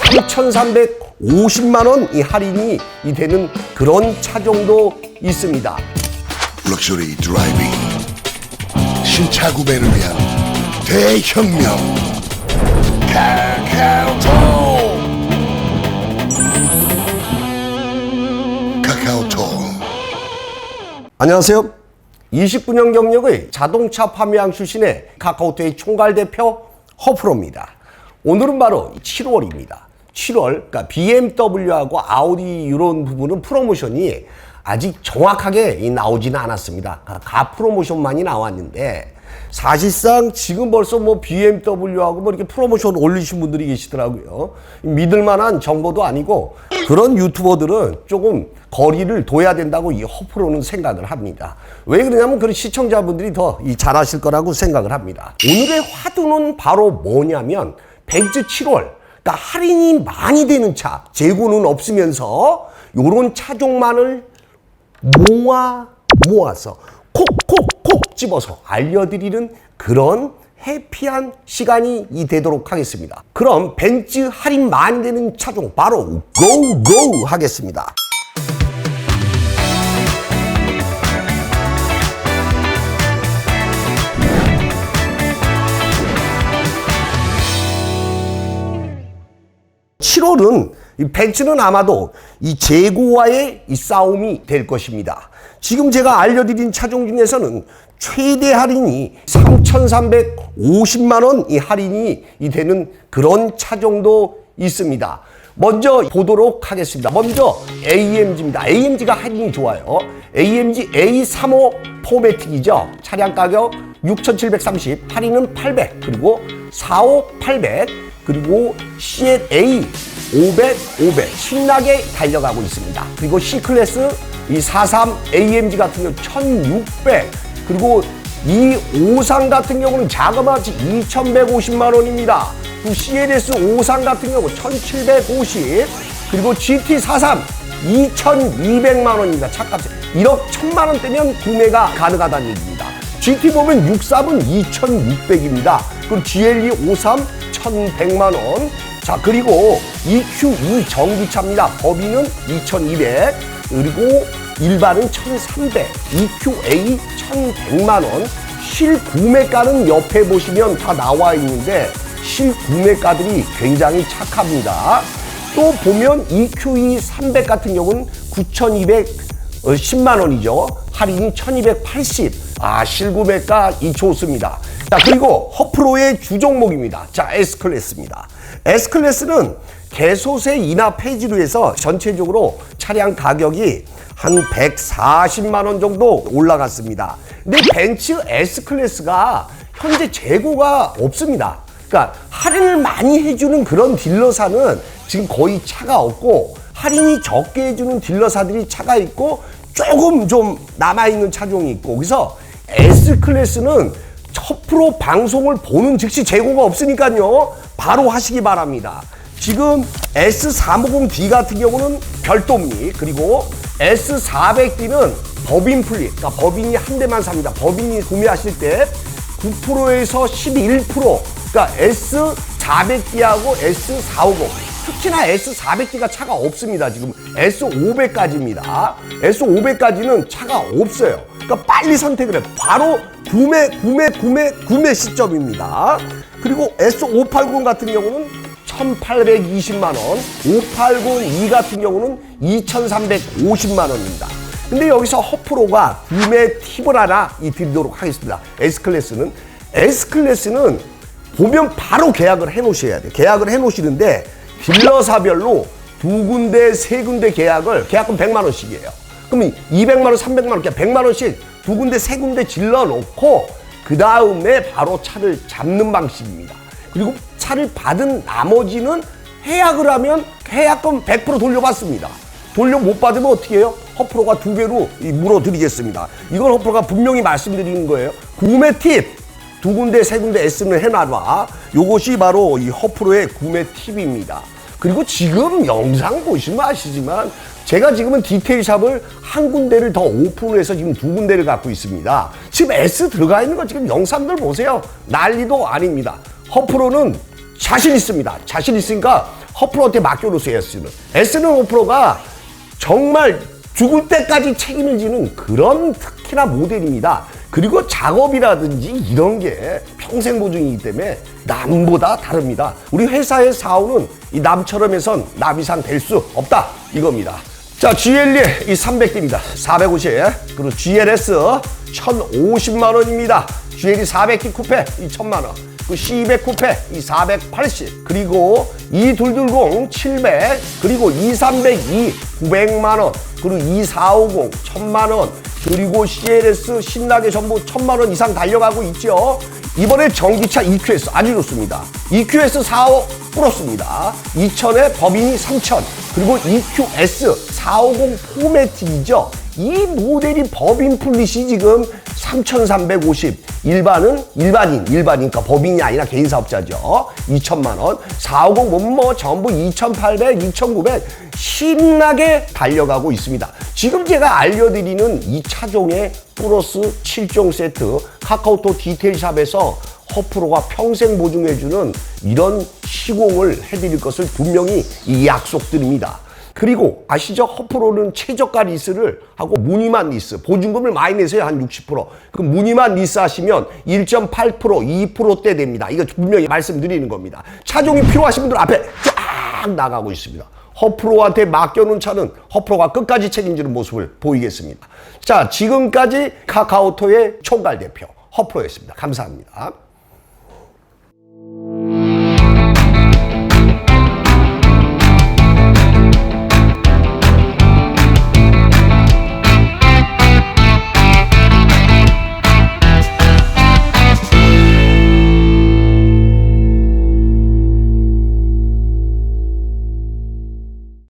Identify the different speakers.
Speaker 1: 3,350만 원 이 할인이 이 되는 그런 차종도 있습니다.
Speaker 2: 럭셔리 드라이빙 신차 구매를 위한 대혁명 카카오톡 카카오톡
Speaker 1: 안녕하세요. 29년 경력의 자동차 판매왕 출신의 카카오톡의 총괄 대표 허프로입니다. 오늘은 바로 7월입니다. 7월, 그러니까 BMW하고 아우디 이런 부분은 프로모션이 아직 정확하게 이 나오지는 않았습니다. 가- 가 프로모션만이 나왔는데 사실상 지금 벌써 뭐 BMW하고 뭐 이렇게 프로모션 올리신 분들이 계시더라고요. 믿을 만한 정보도 아니고 그런 유튜버들은 조금 거리를 둬야 된다고 이 허프로는 생각을 합니다. 왜 그러냐면 그런 시청자분들이 더이 잘하실 거라고 생각을 합니다. 오늘의 화두는 바로 뭐냐면 벤츠 7월 그러니까 할인이 많이 되는 차 재고는 없으면서 요런 차종만을 모아 모아서 콕콕콕 집어서 알려드리는 그런 해피한 시간이 이 되도록 하겠습니다. 그럼 벤츠 할인 많이 되는 차종 바로 고고 하겠습니다. 칠월은이 벤츠는 아마도 이 재고와의 이 싸움이 될 것입니다. 지금 제가 알려드린 차종 중에서는 최대 할인이 3,350만 원 이 할인이 이 되는 그런 차종도 있습니다. 먼저 보도록 하겠습니다. 먼저 AMG입니다. AMG가 할인이 좋아요. AMG A35 포매틱이죠. 차량 가격 6,730, 할인은 800, 그리고 45, 800, 그리고 CLA 500, 500 신나게 달려가고 있습니다. 그리고 C클래스 이 43 AMG 같은 경우 1600 그리고 이 53 같은 경우는 자그마치 2150만 원입니다. 또 CLS 53 같은 경우 1750 그리고 GT43 2200만 원입니다. 차값이 1억 1000만 원대면 구매가 가능하다는 얘기입니다. GT 보면 63은 2600입니다. 그리고 GLE 53 1100만 원. 자, 그리고 EQ2 전기차입니다. 법인은 2200, 그리고 일반은 1300, EQA 1100만 원. 실구매가는 옆에 보시면 다 나와 있는데 실구매가들이 굉장히 착합니다. 또 보면 EQE 300 같은 경우는 9200 어, 10만 원이죠. 할인이 1280. 아, 실구매가 이 좋습니다. 자, 그리고 허프로의 주종목입니다. 자, S클래스입니다. S클래스는 개소세 인하 폐지로 해서 전체적으로 차량 가격이 한 140만 원 정도 올라갔습니다. 근데 벤츠 S클래스가 현재 재고가 없습니다. 그러니까 할인을 많이 해주는 그런 딜러사는 지금 거의 차가 없고 할인이 적게 해주는 딜러사들이 차가 있고 조금 좀 남아있는 차종이 있고 그래서 S클래스는 첫 프로 방송을 보는 즉시 재고가 없으니까요 바로 하시기 바랍니다 지금 S450D 같은 경우는 별도입니 그리고 S400D는 법인 플립 그러니까 법인이 한 대만 삽니다 법인이 구매하실 때 9%에서 11% 그러니까 S400D하고 S450 특히나 S400D가 차가 없습니다. 지금 S500까지입니다. S500까지는 차가 없어요. 그러니까 빨리 선택을 해. 바로 구매, 구매, 구매, 구매 시점입니다. 그리고 S580 같은 경우는 1,820만 원, 580E 같은 경우는 2,350만 원입니다. 근데 여기서 허프로가 구매 팁을 하나 이 드리도록 하겠습니다. S클래스는 S클래스는 보면 바로 계약을 해 놓으셔야 돼요. 계약을 해 놓으시는데 딜러사별로 두 군데, 세 군데 계약을 계약금 100만 원씩이에요. 그러면 200만 원, 300만 원, 그러니까 100만 원씩 두 군데, 세 군데 질러 놓고 그 다음에 바로 차를 잡는 방식입니다. 그리고 차를 받은 나머지는 해약을 하면 해약금 100% 돌려받습니다. 돌려 못 받으면 어떻게 해요? 허프로가 두이 물어드리겠습니다. 이건 허프로가 분명히 말씀드리는 거예요. 구매 팁! 두 군데, 세 군데 S는 해놔라. 요것이 바로 이 허프로의 구매 팁입니다. 그리고 지금 영상 보시면 아시지만 제가 지금은 디테일 샵을 한 군데를 더 오픈을 해서 지금 두 군데를 갖고 있습니다. 지금 S 들어가 있는 거 지금 영상들 보세요. 난리도 아닙니다. 허프로는 자신 있습니다. 자신 있으니까 허프로한테 맡겨놓으세요, S는. S는 허프로가 정말 죽을 때까지 책임을 지는 그런 특히나 모델입니다. 그리고 작업이라든지 이런 게 평생 보증이기 때문에 남보다 다릅니다. 우리 회사의 사원은 이 남처럼 해선 남 이상 될 수 없다 이겁니다. 자, GLE 이 300대입니다. 450. 그리고 GLS 1,050만 원입니다. GLE 400기 쿠페 이 1,000만 원. 그 C200 쿠페 이 480. 그리고 2220 700. 그리고 2302 900만 원. 그리고 2450 1000만 원. 그리고 CLS 신나게 전부 1000만 원 이상 달려가고 있죠. 이번에 전기차 EQS 아주 좋습니다. EQS 45 플러스입니다. 2000에 법인이 3000 그리고 EQS 450 포매틱이죠. 이 모델이 법인 플릿이 지금 3,350 일반은 일반인 일반이니까 법인이 아니라 개인 사업자죠. 2천만 원. 450은 뭐 전부 2,800 2,900 신나게 달려가고 있습니다. 지금 제가 알려드리는 이 차종의 플러스 7종 세트 카카오톡 디테일샵에서 허프로가 평생 보증해주는 이런 시공을 해드릴 것을 분명히 이 약속드립니다. 그리고 아시죠? 허프로는 최저가 리스를 하고 무늬만 리스, 보증금을 많이 내세요. 한 60%. 그 무늬만 리스 하시면 1.8%, 2%대 됩니다. 이거 분명히 말씀드리는 겁니다. 차종이 필요하신 분들 앞에 쫙 나가고 있습니다. 허프로한테 맡겨놓은 차는 허프로가 끝까지 책임지는 모습을 보이겠습니다. 자, 지금까지 카카오톡의 총괄 대표 허프로였습니다. 감사합니다.